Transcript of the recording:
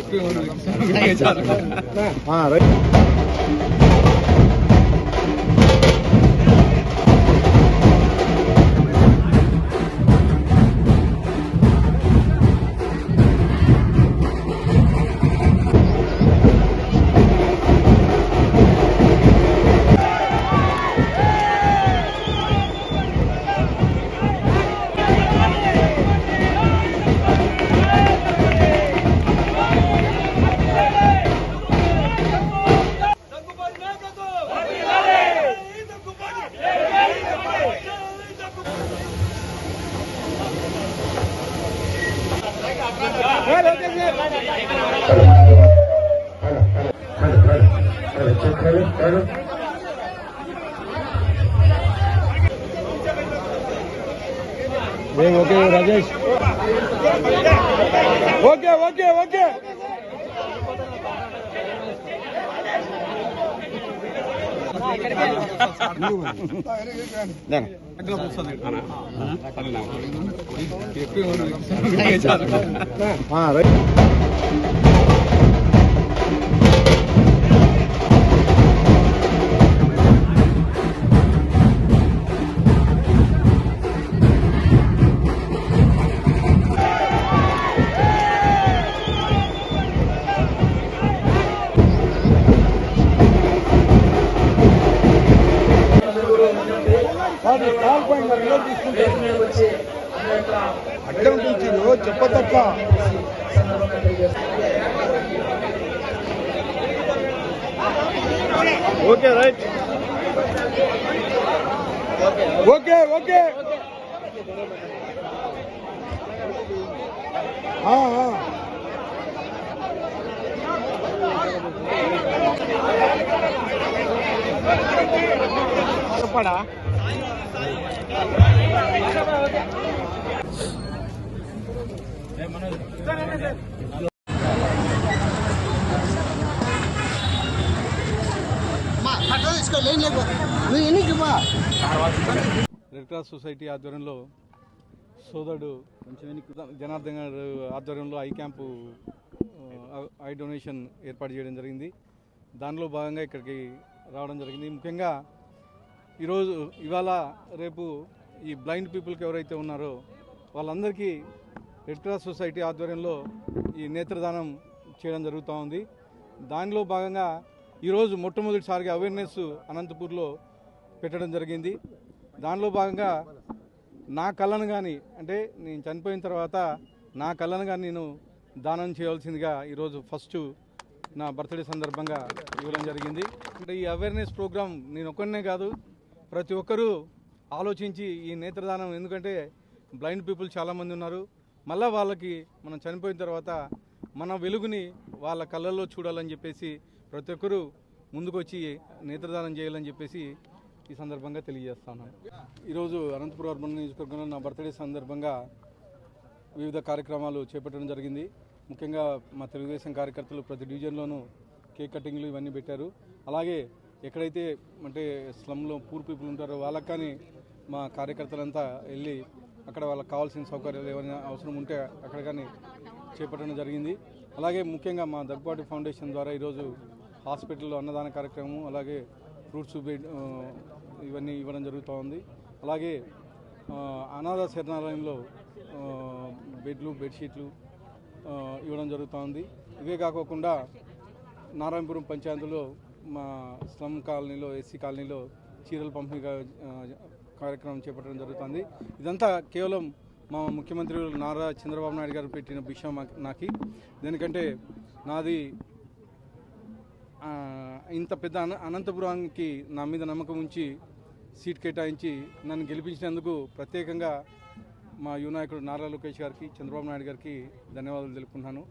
ఎక్కువ Bien, ok, Rajesh. Ok, ok, ok. Okay Rajesh okay okay okay అడ్డం కూర్చుని చెప్పదక్క ఓకే రైట్. Okay okay. ఆ, చెప్పడా రెడ్ క్రాస్ సొసైటీ ఆధ్వర్యంలో సోదరుడు జనార్దన్ గారు ఆధ్వర్యంలో ఐ క్యాంపు ఐ డొనేషన్ ఏర్పాటు చేయడం జరిగింది. దానిలో భాగంగా ఇక్కడికి రావడం జరిగింది. ముఖ్యంగా ఈరోజు ఇవాళ రేపు ఈ బ్లైండ్ పీపుల్కి ఎవరైతే ఉన్నారో వాళ్ళందరికీ రెడ్ క్రాస్ సొసైటీ ఆధ్వర్యంలో ఈ నేత్రదానం చేయడం జరుగుతూ ఉంది. దానిలో భాగంగా ఈరోజు మొట్టమొదటిసారిగా అవేర్నెస్ అనంతపూర్లో పెట్టడం జరిగింది. దానిలో భాగంగా నా కళ్ళను కానీ అంటే నేను చనిపోయిన తర్వాత నా కళ్ళను కానీ నేను దానం చేయవలసిందిగా ఈరోజు ఫస్ట్ నా బర్త్డే సందర్భంగా ఇవ్వడం జరిగింది. అంటే ఈ అవేర్నెస్ ప్రోగ్రామ్ నేను ఒక్కనే కాదు ప్రతి ఒక్కరూ ఆలోచించి ఈ నేత్రదానం ఎందుకంటే బ్లైండ్ పీపుల్ చాలామంది ఉన్నారు. మళ్ళీ వాళ్ళకి మనం చనిపోయిన తర్వాత మన వెలుగుని వాళ్ళ కళ్ళల్లో చూడాలని చెప్పేసి ప్రతి ఒక్కరూ ముందుకొచ్చి నేత్రదానం చేయాలని చెప్పేసి ఈ సందర్భంగా తెలియజేస్తాను ఈరోజు అనంతపురం అర్బన్ నియోజకవర్గంలో నా బర్త్డే సందర్భంగా వివిధ కార్యక్రమాలు చేపట్టడం జరిగింది. ముఖ్యంగా మా తెలుగుదేశం కార్యకర్తలు ప్రతి డివిజన్లోనూ కేక్ కటింగ్లు ఇవన్నీ పెట్టారు. అలాగే ఎక్కడైతే అంటే స్లంలో పూర్ పీపుల్ ఉంటారో వాళ్ళకి కానీ మా కార్యకర్తలంతా వెళ్ళి అక్కడ వాళ్ళకి కావాల్సిన సౌకర్యాలు ఏమైనా అవసరం ఉంటే అక్కడ కానీ చేపట్టడం జరిగింది. అలాగే ముఖ్యంగా మా దగ్గుబాటి ఫౌండేషన్ ద్వారా ఈరోజు హాస్పిటల్లో అన్నదాన కార్యక్రమం అలాగే ఫ్రూట్స్ బెడ్ ఇవన్నీ ఇవ్వడం జరుగుతూ ఉంది. అలాగే అనాథ శరణాలయంలో బెడ్లు బెడ్షీట్లు ఇవ్వడం జరుగుతూ ఉంది. ఇవే కాకోకుండా నారాయణపురం పంచాయతీలో మా స్లమ్ కాలనీలో ఎస్సీ కాలనీలో చీరల పంపిణీ కార్యక్రమం చేపట్టడం జరుగుతుంది. ఇదంతా కేవలం మా ముఖ్యమంత్రి నారా చంద్రబాబు నాయుడు గారు పెట్టిన విషయం నాకు నాకి. దేనికంటే నాది ఇంత పెద్ద అన అనంతపురానికి నా మీద నమ్మకం ఉంచి సీట్ కేటాయించి నన్ను గెలిపించినందుకు ప్రత్యేకంగా మా యువనాయకుడు నారా లోకేష్ గారికి చంద్రబాబు నాయుడు గారికి ధన్యవాదాలు తెలుపుకున్నాను